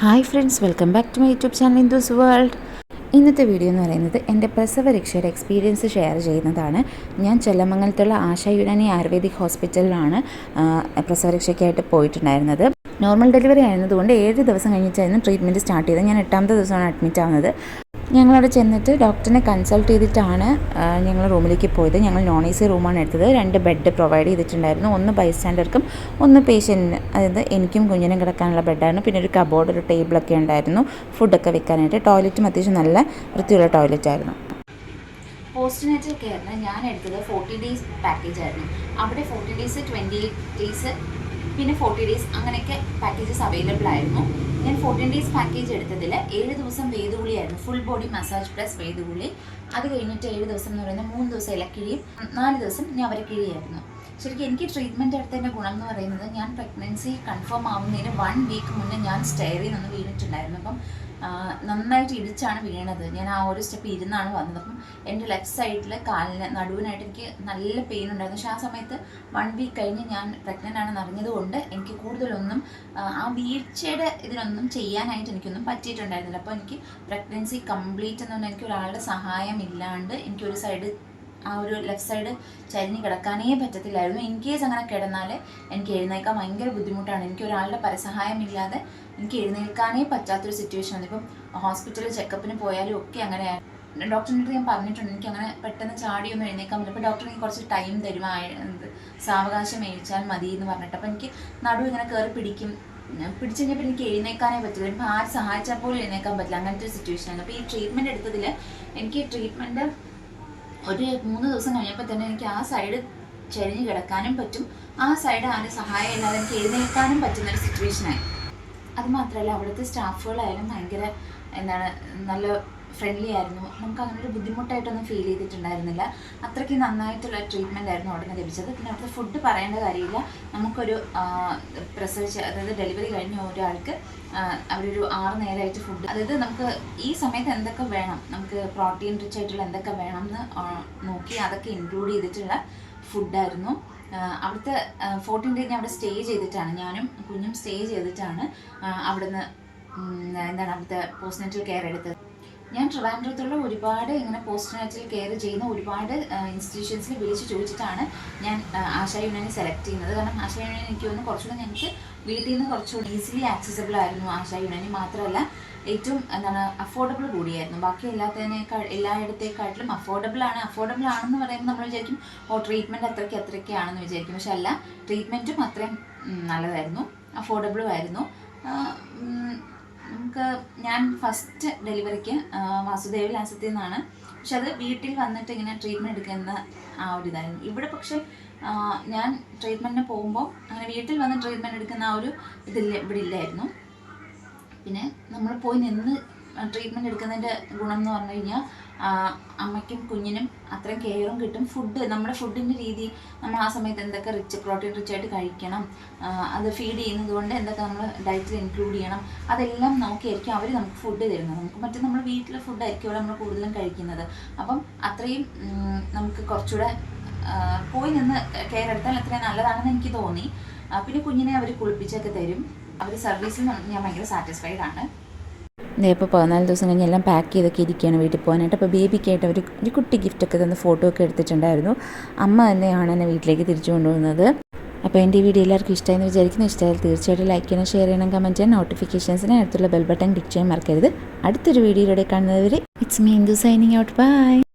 Hi friends welcome back to my YouTube channel Indu's world. ഇന്നത്തെ video എന്ന് പറയുന്നത് എന്റെ പ്രസവ രക്ഷയുടെ എക്സ്പീരിയൻസ് ഷെയർ ചെയ്യുന്നതാണ്. ഞാൻ ചെല്ലമംഗലത്തുള്ള ആശ യുനാനി ആയുർവേദിക് ഹോസ്പിറ്റലിലാണ് പ്രസവരക്ഷയ്ക്കായിട്ട് പോയിട്ടുണ്ടായിരുന്നത്. നോർമൽ ഡെലിവറി ആയിരുന്നതുകൊണ്ട് ഏഴ് ദിവസം കഴിഞ്ഞിട്ടായിരുന്നു ട്രീറ്റ്മെന്റ് സ്റ്റാർട്ട് ചെയ്തത്. ഞാൻ എട്ടാമത്തെ ദിവസമാണ് അഡ്മിറ്റ് ആവുന്നത്. ഞങ്ങളവിടെ ചെന്നിട്ട് ഡോക്ടറിനെ കൺസൾട്ട് ചെയ്തിട്ടാണ് ഞങ്ങൾ റൂമിലേക്ക് പോയത്. ഞങ്ങൾ നോൺ എ സി റൂമാണ് എടുത്തത്. രണ്ട് ബെഡ് പ്രൊവൈഡ് ചെയ്തിട്ടുണ്ടായിരുന്നു. ഒന്ന് ബൈസ്റ്റാൻഡർക്കും ഒന്ന് പേഷ്യന്റിന് അതായത് എനിക്കും കുഞ്ഞിനും കിടക്കാനുള്ള ബെഡായിരുന്നു പിന്നെ ഒരു കബോർഡ് ഒരു ടേബിളൊക്കെ ഉണ്ടായിരുന്നു. ഫുഡൊക്കെ വെക്കാനായിട്ട്. ടോയ്ലറ്റും അത്യാവശ്യം നല്ല വൃത്തിയുള്ള ടോയ്ലറ്റ് ആയിരുന്നു. പോസ്റ്റ്നേറ്റൽ കെയറിന് ഞാൻ എടുത്തത് ഫോർട്ടി ഡേയ്സ് പാക്കേജ് ആയിരുന്നു. അവിടെ forty days twenty eight days പിന്നെ ഫോർട്ടി ഡേയ്സ് അങ്ങനെയൊക്കെ പാക്കേജസ് അവൈലബിൾ ആയിരുന്നു. ഞാൻ ഫോർട്ടീൻ ഡേയ്സ് പാക്കേജ് എടുത്തതിൽ ഏഴ് ദിവസം വേദുകുളിയായിരുന്നു ഫുൾ ബോഡി മസാജ് പ്ലസ് വേദുകുളി അത് കഴിഞ്ഞിട്ട് ഏഴ് ദിവസം എന്ന് പറയുന്നത് മൂന്ന് ദിവസം ഇലക്കിഴിയും നാല് ദിവസം ഞവരക്കിഴിയായിരുന്നു. ശരിക്കും എനിക്ക് ട്രീറ്റ്മെന്റ് എടുത്തതിന്റെ ഗുണം എന്ന് പറയുന്നത് ഞാൻ പ്രഗ്നൻസി കൺഫേം ആവുന്നതിന് വൺ വീക്ക് മുന്നേ ഞാൻ സ്റ്റെയറിൽ നിന്ന് വീണിട്ടുണ്ടായിരുന്നു. അപ്പം നന്നായിട്ട് ഇടിച്ചാണ് വീണത്. ഞാൻ ആ ഒരു സ്റ്റെപ്പ് ഇരുന്നാണ് വന്നത്. അപ്പം എന്റെ ലെഫ്റ്റ് സൈഡിൽ കാലിന് നടുവിനായിട്ട് എനിക്ക് നല്ല പെയിൻ ഉണ്ടായിരുന്നു. പക്ഷേ ആ സമയത്ത് വൺ വീക്ക് കഴിഞ്ഞ് ഞാൻ പ്രഗ്നന്റ് ആണെന്ന് അറിഞ്ഞതുകൊണ്ട് എനിക്ക് കൂടുതലൊന്നും ആ, വീഴ്ചയുടെ ഇതിനൊന്നും ചെയ്യാനായിട്ട് എനിക്കൊന്നും പറ്റിയിട്ടുണ്ടായിരുന്നില്ല. അപ്പോൾ എനിക്ക് പ്രഗ്നൻസി കംപ്ലീറ്റ് എന്ന് പറഞ്ഞാൽ എനിക്ക് ഒരാളുടെ സഹായം ഇല്ലാണ്ട് എനിക്കൊരു സൈഡ് ആ ഒരു ലെഫ്റ്റ് സൈഡ് ചരിഞ്ഞ് കിടക്കാനേ പറ്റത്തില്ലായിരുന്നു. ഇൻ കേസ് അങ്ങനെ കിടന്നാൽ എനിക്ക് എഴുന്നേൽക്കാൻ ഭയങ്കര ബുദ്ധിമുട്ടാണ്. എനിക്ക് ഒരാളുടെ പരസഹായം ഇല്ലാതെ എനിക്ക് എഴുന്നേൽക്കാനേ പറ്റാത്തൊരു സിറ്റുവേഷൻ ആണ്. ഇപ്പം ഹോസ്പിറ്റലിൽ ചെക്കപ്പിന് പോയാലും ഒക്കെ അങ്ങനെയാണ്. ഡോക്ടറിന്റെ അടുത്ത് ഞാൻ പറഞ്ഞിട്ടുണ്ട്. എനിക്ക് അങ്ങനെ പെട്ടെന്ന് ചാടിയൊന്നും എഴുന്നേക്കാൻ പറ്റില്ല. അപ്പോൾ ഡോക്ടർ എനിക്ക് കുറച്ച് ടൈം തരും. സാവകാശം മേടിച്ചാൽ മതി എന്ന് പറഞ്ഞിട്ട്. അപ്പോൾ എനിക്ക് നടു ഇങ്ങനെ കയറി പിടിക്കും. പിടിച്ചു കഴിഞ്ഞപ്പോൾ എനിക്ക് എഴുന്നേക്കാനേ പറ്റില്ല ഇപ്പം ആര് സഹായിച്ചാൽ പോലും എഴുന്നേക്കാൻ പറ്റില്ല. അങ്ങനത്തെ ഒരു സിറ്റുവേഷൻ ആണ്. അപ്പോൾ ഈ ട്രീറ്റ്മെന്റ് എടുത്തതിൽ എനിക്ക് ട്രീറ്റ്മെന്റ് ഒരു മൂന്ന് ദിവസം കഴിഞ്ഞപ്പോൾ തന്നെ എനിക്ക് ആ സൈഡ് ചരിഞ്ഞ് കിടക്കാനും പറ്റും. ആ സൈഡ് ആരും സഹായം ഇല്ലാതെ എനിക്ക് എഴുന്നേൽക്കാനും പറ്റുന്ന ഒരു സിറ്റുവേഷനായി അതുമാത്രമല്ല അവിടുത്തെ സ്റ്റാഫുകളായാലും ഭയങ്കര എന്താണ് നല്ല ഫ്രണ്ട്ലി ആയിരുന്നു. നമുക്ക് അങ്ങനെ ഒരു ബുദ്ധിമുട്ടായിട്ടൊന്നും ഫീൽ ചെയ്തിട്ടുണ്ടായിരുന്നില്ല. അത്രയ്ക്ക് നന്നായിട്ടുള്ള ട്രീറ്റ്മെന്റ് ആയിരുന്നു ഉടനെ ലഭിച്ചത്. പിന്നെ അവിടുത്തെ ഫുഡ് പറയേണ്ട കാര്യമില്ല. നമുക്കൊരു പ്രസവിച്ച് അതായത് ഡെലിവറി കഴിഞ്ഞ ഒരാൾക്ക് അവരൊരു ആറ് നേരമായിട്ട് ഫുഡ് അതായത് നമുക്ക് ഈ സമയത്ത് എന്തൊക്കെ വേണം? നമുക്ക് പ്രോട്ടീൻ റിച്ച് ആയിട്ടുള്ള എന്തൊക്കെ വേണം എന്ന് നോക്കി അതൊക്കെ ഇൻക്ലൂഡ് ചെയ്തിട്ടുള്ള ഫുഡായിരുന്നു അവിടുത്തെ ഫോർട്ടീൻ ഡേ ഞാൻ അവിടെ സ്റ്റേ ചെയ്തിട്ടാണ്. ഞാനും കുഞ്ഞും സ്റ്റേ ചെയ്തിട്ടാണ് അവിടുന്ന് എന്താണ് അവിടുത്തെ പോസ്റ്റ്നേറ്റൽ കെയർ എടുത്തത്. ഞാൻ ട്രിവാൻഡ്രത്തുള്ള ഒരുപാട് ഇങ്ങനെ പോസ്റ്റ് പോസ്റ്റ്നേറ്റൽ കെയർ ചെയ്യുന്ന ഒരുപാട് ഇൻസ്റ്റിറ്റ്യൂഷൻസിൽ വിളിച്ച് ചോദിച്ചിട്ടാണ് ഞാൻ ആശാ യൂണിയനെ സെലക്ട് ചെയ്യുന്നത്. കാരണം ആശാ യൂണിയൻ എനിക്ക് തോന്നുന്നു കുറച്ചുകൂടെ ഞങ്ങൾക്ക് വീട്ടിൽ നിന്ന് കുറച്ചുകൂടി ഈസിലി ആക്സസിബിൾ ആയിരുന്നു ആശാ യൂണിയൻ മാത്രമല്ല ഏറ്റവും എന്താണ് അഫോർഡബിൾ കൂടിയായിരുന്നു. ബാക്കി എല്ലാത്തതിനേക്കാൾ എല്ലായിടത്തേക്കാട്ടിലും അഫോർഡബിൾ ആണ്. അഫോർഡബിൾ ആണെന്ന് പറയുമ്പോൾ നമ്മൾ വിചാരിക്കും ഓ ട്രീറ്റ്മെന്റ് അത്രയ്ക്ക് അത്രയ്ക്കാണെന്ന് വിചാരിക്കും. പക്ഷെ അല്ല ട്രീറ്റ്മെന്റും അത്രയും നല്ലതായിരുന്നു. അഫോർഡബിളും ആയിരുന്നു. നമുക്ക് ഞാൻ ഫസ്റ്റ് ഡെലിവറിക്ക് വാസുദേവ് ലാസത്തിൽ നിന്നാണ്. പക്ഷെ അത് വീട്ടിൽ വന്നിട്ട് ഇങ്ങനെ ട്രീറ്റ്മെന്റ് എടുക്കുന്ന ആ ഒരു ഇതായിരുന്നു. ഇവിടെ പക്ഷേ ഞാൻ ട്രീറ്റ്മെന്റിന് പോകുമ്പോൾ അങ്ങനെ വീട്ടിൽ വന്ന് ട്രീറ്റ്മെന്റ് എടുക്കുന്ന ആ ഒരു ഇതില്ല ഇവിടെ ഇല്ലായിരുന്നു. പിന്നെ നമ്മൾ പോയി നിന്ന് ട്രീറ്റ്മെന്റ് എടുക്കുന്നതിന്റെ ഗുണം എന്ന് പറഞ്ഞു കഴിഞ്ഞാൽ അമ്മയ്ക്കും കുഞ്ഞിനും അത്രയും കെയറും കിട്ടും. ഫുഡ് നമ്മുടെ ഫുഡിന്റെ രീതി നമ്മൾ ആ സമയത്ത് എന്തൊക്കെ റിച്ച് പ്രോട്ടീൻ റിച്ച് ആയിട്ട് കഴിക്കണം അത് ഫീഡ് ചെയ്യുന്നത് കൊണ്ട് എന്തൊക്കെ നമ്മൾ ഡയറ്റിൽ ഇൻക്ലൂഡ് ചെയ്യണം അതെല്ലാം നോക്കിയായിരിക്കും അവർ നമുക്ക് ഫുഡ് തരുന്നത്. നമുക്ക് മറ്റേ നമ്മൾ വീട്ടിലെ ഫുഡായിരിക്കും നമ്മൾ കൂടുതലും കഴിക്കുന്നത്. അപ്പം അത്രയും നമുക്ക് കുറച്ചുകൂടെ പോയി നിന്ന് കെയർ എടുത്താൽ അത്രയും നല്ലതാണെന്ന് എനിക്ക് തോന്നി. പിന്നെ കുഞ്ഞിനെ അവർ കുളിപ്പിച്ചൊക്കെ തരും. അവർ സർവീസിൽ ഞാൻ ഭയങ്കര സാറ്റിസ്ഫൈഡ് ആണ്. ഇപ്പോൾ പതിനാല് ദിവസം കഴിഞ്ഞ് എല്ലാം പാക്ക് ചെയ്തൊക്കെ ഇരിക്കുകയാണ് വീട്ടിൽ പോകാനായിട്ട്. അപ്പോൾ ബേബിക്കായിട്ട് അവർ ഒരു കുട്ടി ഗിഫ്റ്റൊക്കെ തന്ന് ഫോട്ടോ ഒക്കെ എടുത്തിട്ടുണ്ടായിരുന്നു. അമ്മ തന്നെയാണ് എന്നെ വീട്ടിലേക്ക് തിരിച്ചു കൊണ്ടുവന്നത്. അപ്പോൾ എന്റെ വീഡിയോ എല്ലാവർക്കും ഇഷ്ടമായെന്ന് വിചാരിക്കുന്നു. ഇഷ്ടമായാൽ തീർച്ചയായിട്ടും ലൈക്ക് ചെയ്യണം ഷെയർ ചെയ്യണം കമന്റ് ചെയ്യാൻ നോട്ടിഫിക്കേഷൻസിന് അടുത്തുള്ള ബെൽ ബട്ടൺ ക്ലിക്ക് ചെയ്യാൻ മറക്കരുത്. അടുത്തൊരു വീഡിയോയിലൂടെ കാണുന്നവർ it's me Indu signing out bye